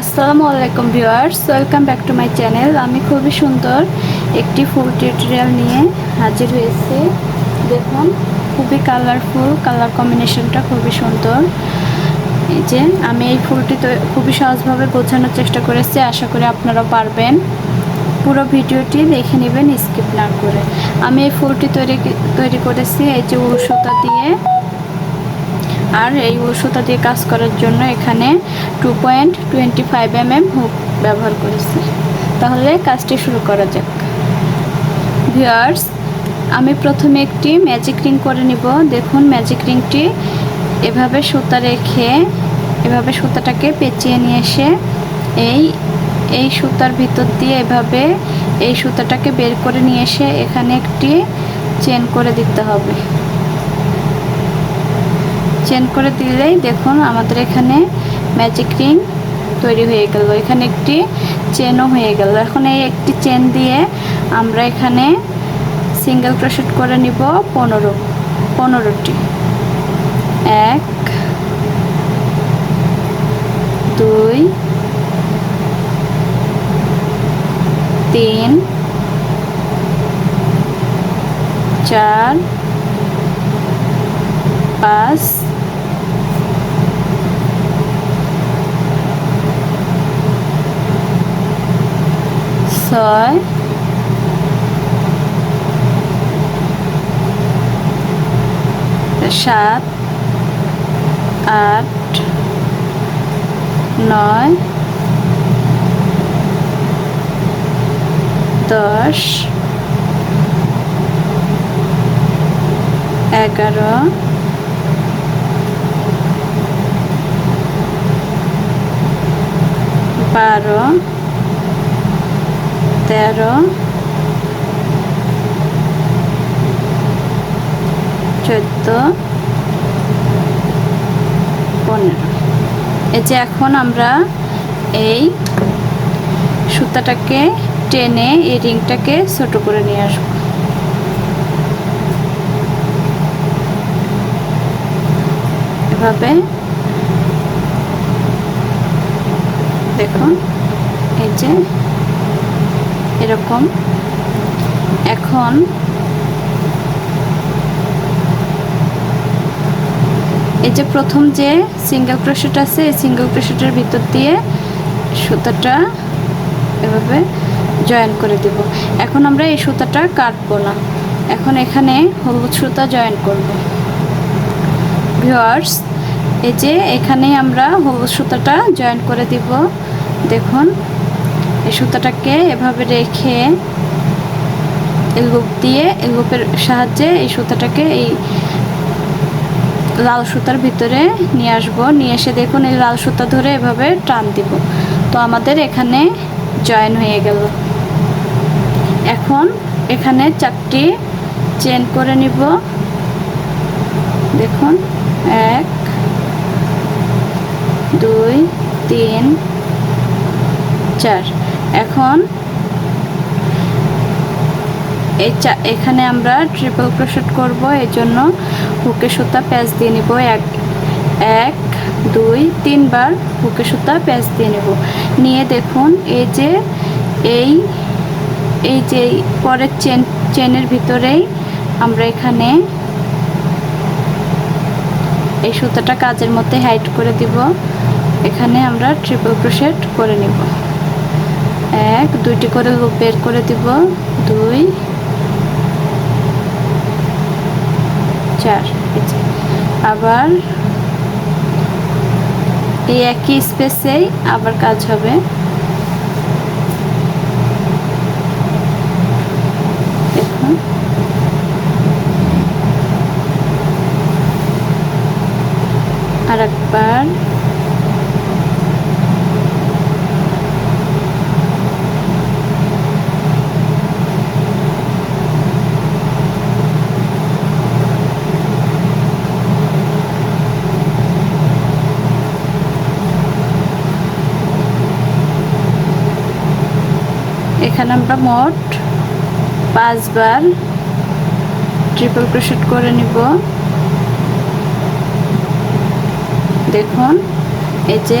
আসসালামু আলাইকুম viewers, welcome back to my channel. আমি খুবই সুন্দর একটি ফুল টিউটোরিয়াল নিয়ে হাজির হয়েছি। দেখুন, খুবই কালারফুল কালার কম্বিনেশনটা খুবই সুন্দর। এই যে, আমি এই ফুলটি তো খুবই সহজভাবে বোঝানোর চেষ্টা করেছি, আশা করি আপনারা পারবেন। পুরো ভিডিওটি দেখে নেবেন, স্কিপ না করে। আমি এই ফুলটি তৈরি তৈরি করেছি এই যে উল সুতা দিয়ে। আর এই উলসুতা দিয়ে কাজ করার জন্য এখানে two point twenty five M M hook ব্যবহার করেছি। তাহলে কাজটি শুরু করা যাক। ভিউয়ার্স, আমি প্রথমে একটি ম্যাজিক রিং করে নিব। দেখুন, ম্যাজিক রিংটি এভাবে সুতা রেখে, এভাবে সুতাটাকে পেঁচিয়ে নিয়ে এসে এই এই সুতার ভিতর দিয়ে এভাবে এই সুতাটাকে বের করে নিয়ে এসে এখানে একটি চেন করে দিতে হবে। চেন করে দিলেই দেখুন আমাদের এখানে ম্যাজিক রিং তৈরি হয়ে গেল। এখানে একটি চেনও হয়ে গেল। এখন এই একটি চেন দিয়ে আমরা এখানে সিঙ্গেল ক্রোশেট করে নিব পনেরো, পনেরোটি। এক, দুই, তিন, চার, পাঁচ ছয়। সাত আট নয় দশ এগারো বারো তেরো। চোদ্দ। পনেরো। এই যে এখন আমরা এই সুতাটাকে টেনে এই রিংটাকে ছোট করে নিয়ে আসব। এভাবে দেখুন, এই যে এরকম। এখন এই যে প্রথম যে সিঙ্গেল ক্রোশেট আছে, এই সিঙ্গেল ক্রোশেটের ভিতর দিয়ে সুতাটা এভাবে জয়েন করে দেব। এখন আমরা এই সুতাটা কাটবো না। এখন এখানে হলুদ সুতা জয়েন করব। ভিওয়ার্স এই যে এখানে আমরা হলুদ সুতাটা জয়েন করে দিব। দেখুন সুতাটাকে এভাবে রেখে লুপ দিয়ে লুপের সাহায্যে এই সুতাটাকে এই লাল সুতার ভিতরে নিয়ে আসব। নিয়ে এসে দেখুন, এই লাল সুতা ধরে এভাবে টান দিব। তো আমাদের এখানে জয়েন হয়ে গেল। এখন এখানে চারটি চেন করে নিব। দেখুন, এক, দুই, তিন, চার। এখন এখানে আমরা ট্রিপল ক্রোশেট করব এই জন্য হুকে সুতা প্যাঁচ দিয়ে নিব। এক এক, দুই, তিনবার হুকে সুতা প্যাঁচ দিয়ে নেব। নিয়ে দেখুন, এই যে এই এই যে পরের চেন, চেনের ভিতরেই আমরা এখানে এই সুতাটা কাজের মধ্যে হাইট করে দিব। এখানে আমরা ট্রিপল ক্রোশেট করে নিব। এক, দুইটি করে লুপ বের করে দিব। দুই, চার আবার এই একই স্পেসেই আবার কাজ হবে। দেখুন। আর একবার এখানে আমরা মোট পাঁচবার ট্রিপল ক্রোশেট করে নিব। দেখুন, এই যে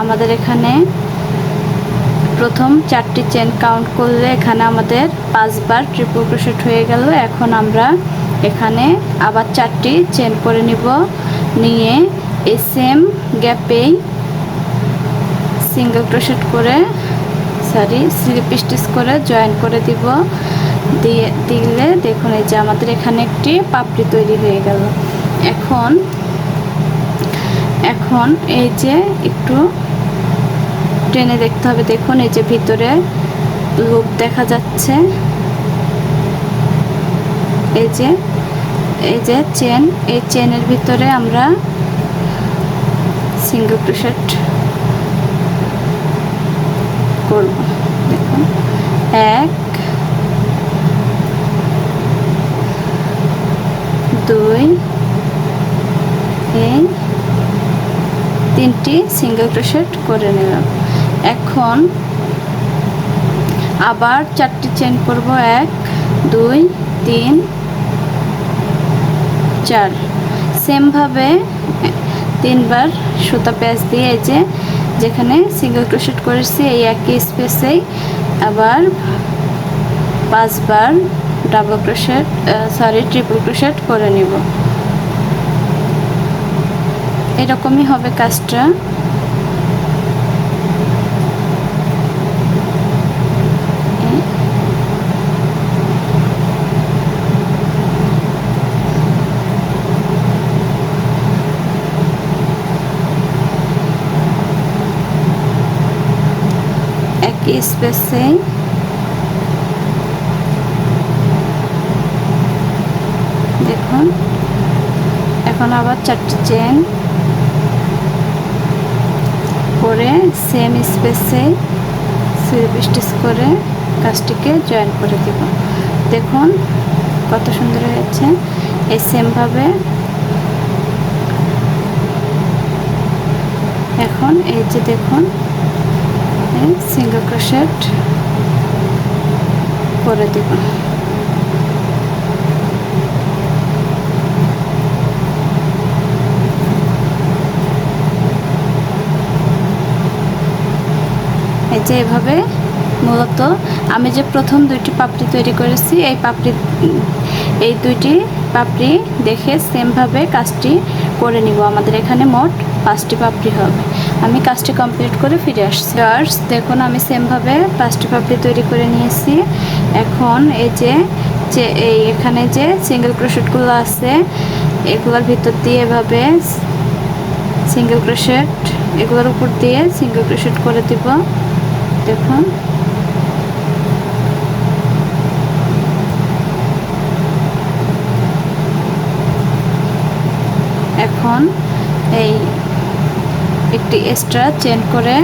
আমাদের এখানে প্রথম চারটি চেন কাউন্ট করলে এখানে আমাদের পাঁচবার ট্রিপল ক্রোশেট হয়ে গেল। এখন আমরা এখানে আবার চারটি চেন করে নিব। নিয়ে এই সেম গ্যাপেই সিঙ্গেল ক্রোশেট করে সরি স্লিপ স্টিচ করে জয়েন করে দিব। দিয়ে দিলে দেখুন এই যে আমাদের এখানে একটি পাপড়ি তৈরি হয়ে গেল। এখন এখন এই যে একটু টেনে দেখতে হবে। দেখুন এই যে ভিতরে লুপ দেখা যাচ্ছে। এই যে এই যে চেন, এই চেনের ভিতরে আমরা সিঙ্গেল ক্রোশেট করব। দেখুন এক, দুই এই তিনটি সিঙ্গেল ক্রোশেট করে নিলাম। এখন আবার চারটি চেন করব। এক, দুই, তিন, চার। সেমভাবে তিনবার সুতা প্যাচ দিয়ে যে যেখানে সিঙ্গেল ক্রোশেট করেছি, এই একই স্পেসে আবার পাঁচবার double crochet sorry triple crochet করে নিব। এরকমই হবে কাজটা। স্পেসে দেখুন, এখন আবার চারটি চেন করে সেম স্পেসে স্লিপ স্টিচ করে কাজটিকে জয়েন করে দেব। দেখুন, কত সুন্দর হয়েছে। এই সেমভাবে এখন এই যে দেখুন সিঙ্গেল ক্রোশেট করে দেব। এই যে এভাবে মূলত আমি যে প্রথম দুইটি পাপড়ি তৈরি করেছি, এই পাপড়ি এই দুইটি পাপড়ি দেখে সেমভাবে কাজটি করে নিব। আমাদের এখানে মোট পাঁচটি পাপড়ি হবে। আমি কাজটি কমপ্লিট করে ফিরে আসছি। গার্স দেখুন, আমি সেমভাবে পাঁচটি পাপড়ি তৈরি করে নিয়েছি। এখন এই যে যে, এই এখানে যে সিঙ্গেল ক্রোশেটগুলো আছে, এগুলোর ভিতর দিয়ে এভাবে সিঙ্গেল ক্রোশেট এগুলোর উপর দিয়ে সিঙ্গেল ক্রোশেট করে দিব। দেখুন এখন এই একটি এক্সট্রা চেন করে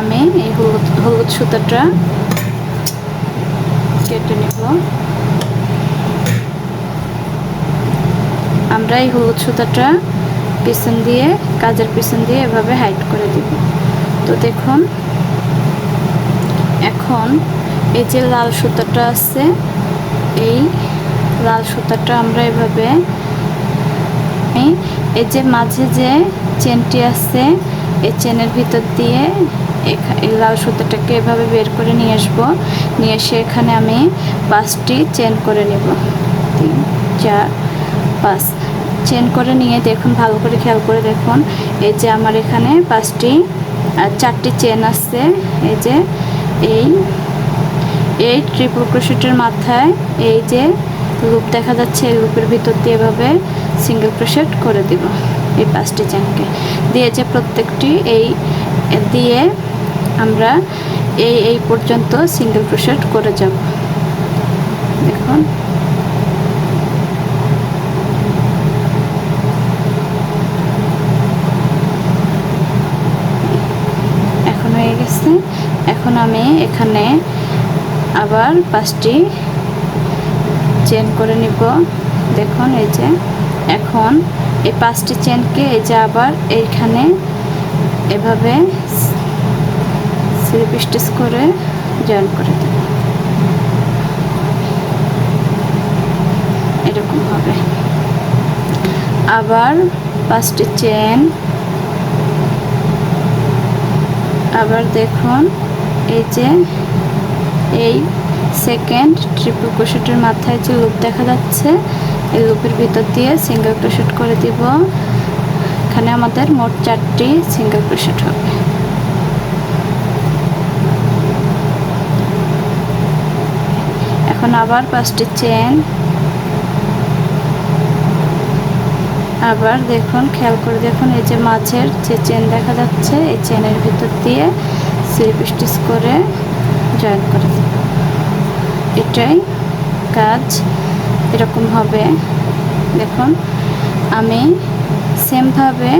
আমি এই হলুদ হলুদ সুতাটা কেটে নেব। আমরা এই হলুদ সুতাটা পিছন দিয়ে, কাজের পিছন দিয়ে এভাবে হাইট করে দিব। তো দেখুন, এখন এই যে লাল সুতাটা আছে, এই লাল সুতাটা আমরা এভাবে, এই যে মাঝে যে চেনটি আছে এই চেনের ভিতর দিয়ে লাল সুতোটাকে এভাবে বের করে নিয়ে আসব। নিয়ে এসে এখানে আমি পাঁচটি চেন করে নেব। তিন, চার, পাঁচ। চেন করে নিয়ে দেখুন, ভালো করে খেয়াল করে দেখুন। এই যে আমার এখানে পাঁচটি আর চারটি চেন আসছে এই যে এই এই ট্রিপল ক্রোশেটের মাথায় এই যে লুপ দেখা যাচ্ছে, এই লুপের ভিতর দিয়ে এভাবে সিঙ্গেল ক্রোশেট করে দিব। এই পাঁচটি চেনকে দিয়ে যে প্রত্যেকটি এই, দিয়ে আমরা এই এই পর্যন্ত সিঙ্গেল ক্রোশেট করে যাব। দেখুন। এখন হয়ে গেছে। এখন আমি এখানে আবার পাঁচটি চেন করে নিব। দেখুন, এই যে এখন এই পাঁচটি চেনকে এই যে আবার এইখানে এভাবে স্লিপ স্টিচ করে জয়েন করে দেব। এরকম হবে। আবার পাঁচটি চেন আবার দেখুন এই যে এই সেকেন্ড ট্রিপল ক্রোশেটের মাথায় যে লুপ দেখা যাচ্ছে এই লুপের ভিতর দিয়ে সিঙ্গেল ক্রোশেট করে দিব। এখানে আমাদের মোট চারটি সিঙ্গেল ক্রোশেট হবে। এখন আবার পাঁচটি চেন আবার দেখুন, খেয়াল করে দেখুন, এই যে মাঝের যে চেন দেখা যাচ্ছে, এই চেনের ভিতর দিয়ে স্লিপ স্টিচ করে জয়েন করে দেব। এটাই কাজ। এরকম হবে। দেখুন, আমি সেমভাবে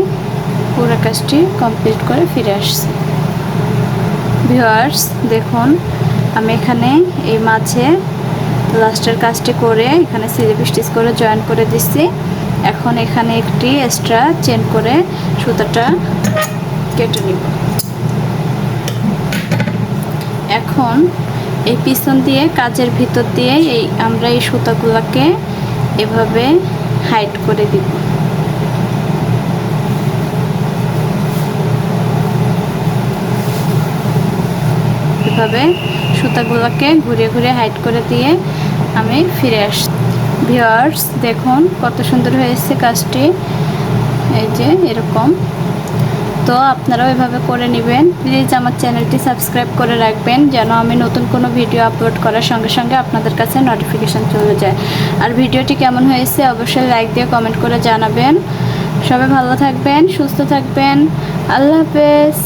পুরো কাজটি কমপ্লিট করে ফিরে আসছি। ভিওয়ার্স দেখুন, আমি এখানে এই মাঝে লাস্টের কাজটি করে এখানে স্লিপ স্টিচ করে জয়েন করে দিচ্ছি এখন এখানে একটি এক্সট্রা চেন করে সুতাটা কেটে নিব। এখন এই পিছন দিয়ে কাজের ভিতর দিয়ে এই আমরা এই সুতাগুলোকে এভাবে হাইট করে দিব। এভাবে সুতাগুলোকে ঘুরে ঘুরে হাইট করে দিয়ে আমি ফিরে আস ভিওয়ার্স দেখুন কত সুন্দর হয়েছে কাজটি। এই যে এরকম। তো আপনারাও এভাবে করে নেবেন। প্লিজ আমার চ্যানেলটি সাবস্ক্রাইব করে রাখবেন, যেন আমি নতুন কোনো ভিডিও আপলোড করার সঙ্গে সঙ্গে আপনাদের কাছে নোটিফিকেশান চলে যায়। আর ভিডিওটি কেমন হয়েছে অবশ্যই লাইক দিয়ে কমেন্ট করে জানাবেন। সবাই ভালো থাকবেন, সুস্থ থাকবেন। আল্লাহ হাফেজ।